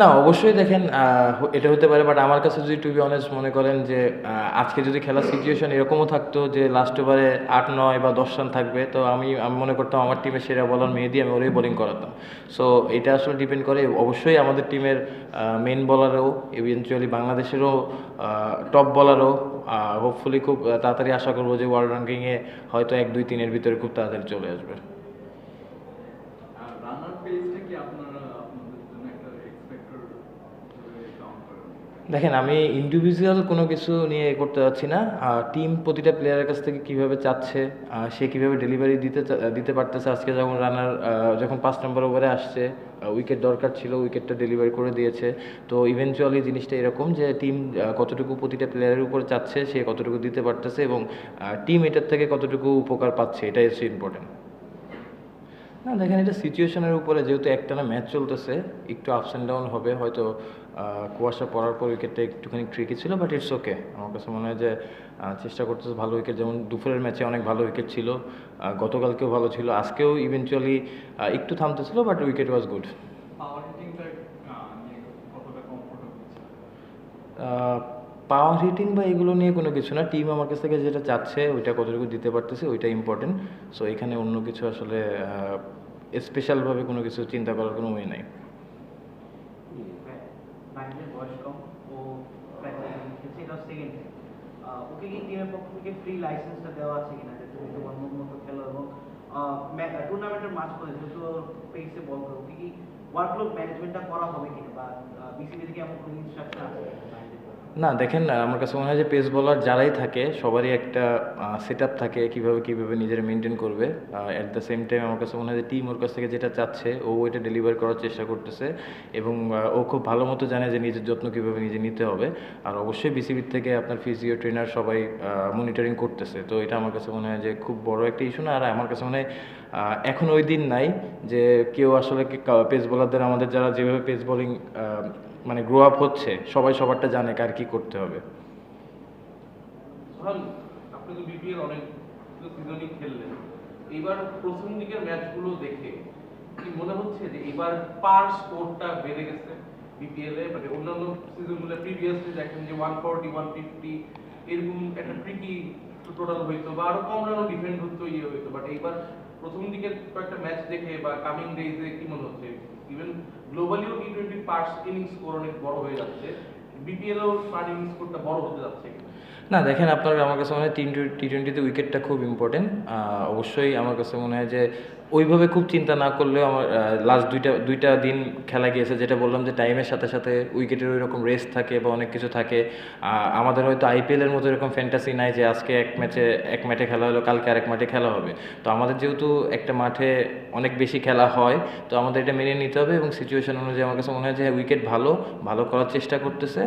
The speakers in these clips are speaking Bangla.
না, অবশ্যই দেখেন এটা হতে পারে বাট আমার কাছে যদি টু বি অনেস্ট মনে করেন যে আজকে যদি খেলার সিচুয়েশন এরকমও থাকতো যে লাস্ট ওভারে আট, নয় বা দশ রান থাকবে, তো আমি আমি মনে করতাম আমার টিমের সেরা বলার মেহেদি, আমি ওরাই বোলিং করাতাম। সো এটা আসলে ডিপেন্ড করে, অবশ্যই আমাদের টিমের মেন বলারও ইভেনচুয়ালি বাংলাদেশেরও টপ বলারও হোপফুলি খুব তাড়াতাড়ি আশা করব যে ওয়ার্ল্ড র্যাঙ্কিংয়ে হয়তো এক, দুই, তিনের ভিতরে খুব তাড়াতাড়ি চলে আসবে। আপনারা আপনাদের জন্য একটা এক্সপেক্টর কাউন্ট করেন দেখেন, আমি ইন্ডিভিজুয়াল কোনো কিছু নিয়ে করতে যাচ্ছি না। টিম প্রতিটা প্লেয়ারের কাছ থেকে কীভাবে চাচ্ছে সে কীভাবে ডেলিভারি দিতে দিতে পারতেছে আজকে যখন রানার যখন পাঁচ নম্বর ওভারে আসছে উইকেট দরকার ছিল উইকেটটা ডেলিভারি করে দিয়েছে। তো ইভেনচুয়ালি জিনিসটা এরকম যে টিম কতটুকু প্রতিটা প্লেয়ারের উপর চাচ্ছে, সে কতটুকু দিতে পারতেছে এবং টিম এটার থেকে কতটুকু উপকার পাচ্ছে, এটাই হচ্ছে ইম্পর্টেন্ট না দেখেন এটা সিচুয়েশনের উপরে যেহেতু একটানা ম্যাচ চলতেছে একটু আপস অ্যান্ড ডাউন হবে হয়তো কুয়াশা পড়ার পর উইকেটটা একটুখানি ট্রিকি ছিল বাট ইটস ওকে আমার কাছে মনে হয় যে চেষ্টা করতেছে ভালো উইকেট যেমন দুপুরের ম্যাচে অনেক ভালো উইকেট ছিল গতকালকেও ভালো ছিল আজকেও ইভেনচুয়ালি একটু থামতেছিল but wicket was good power hitting বা এগুলো নিয়ে কোনো কিছু না টিম আমার কাছ থেকে যেটা চাচ্ছে ওইটা কতটুকু দিতে পারতেছে ওইটা ইম্পর্টেন্ট সো এখানে অন্য কিছু আসলে স্পেশালভাবে কোনো কিছু চিন্তা করার কোনো ওয়ে নাই। ওকে কি টিমের পক্ষ থেকে ফ্রি লাইসেন্সটা দেওয়া আছে কিনা? যে তুমি তোমার মন মতো খেলো এবং টুর্নামেন্টের মাঝ করে, যেহেতু পেসে বল করো, ওকে কি ওয়ার্কলোড ম্যানেজমেন্টটা করা হবে কিনা? বা বিসিবি থেকে এমন কোনো ইনস্ট্রাকশন আছে? না, দেখেন আমার কাছে মনে হয় যে পেস বলার যারাই থাকে, সবারই একটা সেট আপ থাকে কীভাবে কীভাবে নিজের মেনটেন করবে। অ্যাট দ্য সেম টাইম আমার কাছে মনে হয় যে টিম ওর কাছ থেকে যেটা চাচ্ছে, ও ওইটা ডেলিভার করার চেষ্টা করতেছে এবং ও খুব ভালো মতো জানে যে নিজের যত্ন কীভাবে নিজে নিতে হবে। আর অবশ্যই বিসিবির থেকে আপনার ফিজিও ট্রেনার সবাই মনিটরিং করতেছে। তো এটা আমার কাছে মনে হয় যে খুব বড় একটা ইস্যু না। আর আমার কাছে মনে হয় এখন ওই দিন নাই যে কেউ আসলে পেস বোলারদের আমাদের যারা যেভাবে পেস বোলিং মানে গ্রো আপ হচ্ছে, সবাই সবারটা জানে কার কি করতে হবে। এবার প্রথম দিকের ম্যাচগুলো দেখে কি মনে হচ্ছে যে এবার পার স্কোরটা বেড়ে গেছে বিপিএল এ মানে অন্যান্য সিজনগুলো প্রিভিয়াসলি দেখেন যে ওয়ান ফোরটি ওয়ান ফিফটি এরকম একটা ট্রিকি টোটাল হইতো বা আরও কম রানও ডিফেন্ড হতো ইয়ে হইতো বাট এইবার প্রথম দিকে কয়েকটা ম্যাচ দেখে বা কামিং ডেজে কি মনে হচ্ছে? ইভেন গ্লোবালিও টি টোয়েন্টি ইনিংস স্কোর অনেক বড় হয়ে যাচ্ছে। বিপিএলও পার ইনিংস স্কোরটা বড় হতে যাচ্ছে না, দেখেন আপনার, আমার কাছে মনে হয় টি টোয়েন্টিতে উইকেটটা খুব ইম্পর্টেন্ট অবশ্যই আমার কাছে মনে হয় যে ওইভাবে খুব চিন্তা না করলেও আমার লাস্ট দুইটা দুইটা দিন খেলা গিয়েছে, যেটা বললাম যে টাইমের সাথে সাথে উইকেটের ওই রকম রেস্ট থাকে বা অনেক কিছু থাকে। আমাদের হয়তো আইপিএলের মতো এরকম ফ্যান্টাসি নাই যে আজকে এক ম্যাচে এক ম্যাচে খেলা হলো, কালকে আরেক মাঠে খেলা হবে। তো আমাদের যেহেতু একটা মাঠে অনেক বেশি খেলা হয়, তো আমাদের এটা মেনে নিতে হবে এবং সিচুয়েশন অনুযায়ী আমার কাছে মনে হয় যে উইকেট ভালো ভালো করার চেষ্টা করতেছে।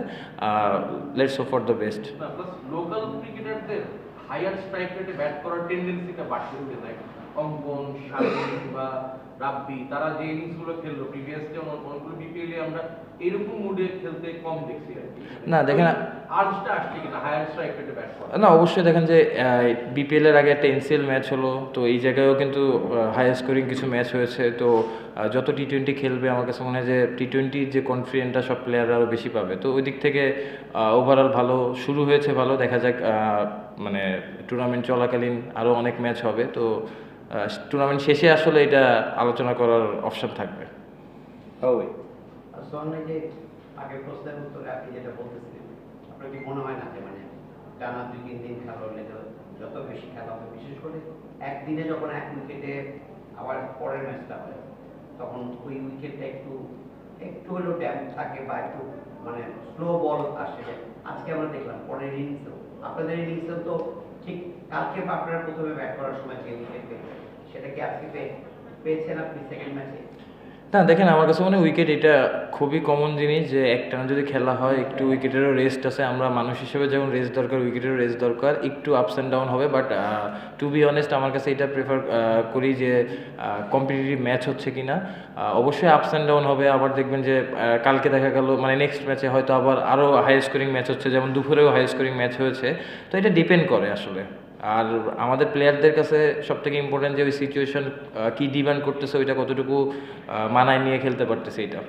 Let's so for the best local ক্রিকেটারদের হায়ার স্ট্রাইক রেটে ব্যাট করার টেন্ডেন্সিটা বাড়তে অঙ্কন শারমিন বা রাব্বি তারা যে ইনিংসগুলো খেললো প্রিভিয়াস যে অনেকগুলো বিপিএল আমরা এরকম মুডে খেলতে কম দেখছি না, দেখেন আর্জটা আসছে কিনা হায়ার স্ট্রাইক রেটে ব্যাট করা। না অবশ্যই দেখেন যে বিপিএল এর আগে একটা এনসিএল ম্যাচ হলো তো এই জায়গায়ও কিন্তু হাই স্কোরিং কিছু ম্যাচ হয়েছে তো যত টি টোয়েন্টি খেলবে আমার কাছে মনে হয় যে টি টোয়েন্টির যে কনফিডেন্টটা সব প্লেয়াররা আরও বেশি পাবে। তো ওই দিক থেকে ওভারঅল ভালো শুরু হয়েছে ভালো দেখা যাক মানে টুর্নামেন্ট চলাকালীন আরও অনেক ম্যাচ হবে তো টুর্নামেন্ট শেষে আসলে এটা আলোচনা করার অপশন থাকবে। কি মনে হয় না যে মানে টানা দুই তিন দিন খেলা হলে যত বেশি খেলা হবে বিশেষ করে একদিনে যখন এক উইকেটে আবার পরের ম্যাচটা হয় তখন ওই উইকেটটা একটু একটু হলেও ড্যাম থাকে বা একটু মানে স্লো বল আসে। আজকে আমরা দেখলাম পরের ইনিংসেও আপনাদের ইনিংসেও তো ঠিক কালকে আপনারা প্রথমে ব্যাট করার সময় যে উইকেট পেয়েছেন সেটা কি আজকে পেয়েছেন আপনি সেকেন্ড ম্যাচে না, দেখেন আমার কাছে মনে উইকেট এটা খুবই কমন জিনিস যে একটানা যদি খেলা হয়, একটু উইকেটেরও রেস্ট আছে। আমরা মানুষ হিসেবে যেমন রেস্ট দরকার উইকেটেরও রেস্ট দরকার, একটু আপস অ্যান্ড ডাউন হবে। বাট টু বি অনেস্ট আমার কাছে এটা প্রেফার করি যে কম্পিটিটিভ ম্যাচ হচ্ছে কি না অবশ্যই আপস অ্যান্ড ডাউন হবে। আবার দেখবেন যে কালকে দেখা গেল মানে নেক্সট ম্যাচে হয়তো আবার আরও হাই স্কোরিং ম্যাচ হচ্ছে। যেমন দুপুরেও হাই স্কোরিং ম্যাচ হয়েছে। তো এটা ডিপেন্ড করে আসলে। আর আমাদের প্লেয়ারদের কাছে সব থেকে ইম্পর্টেন্ট যে ওই সিচুয়েশন কী ডিমান্ড করতেছে, ওইটা কতটুকু মানায় নিয়ে খেলতে পারতেছে এটা।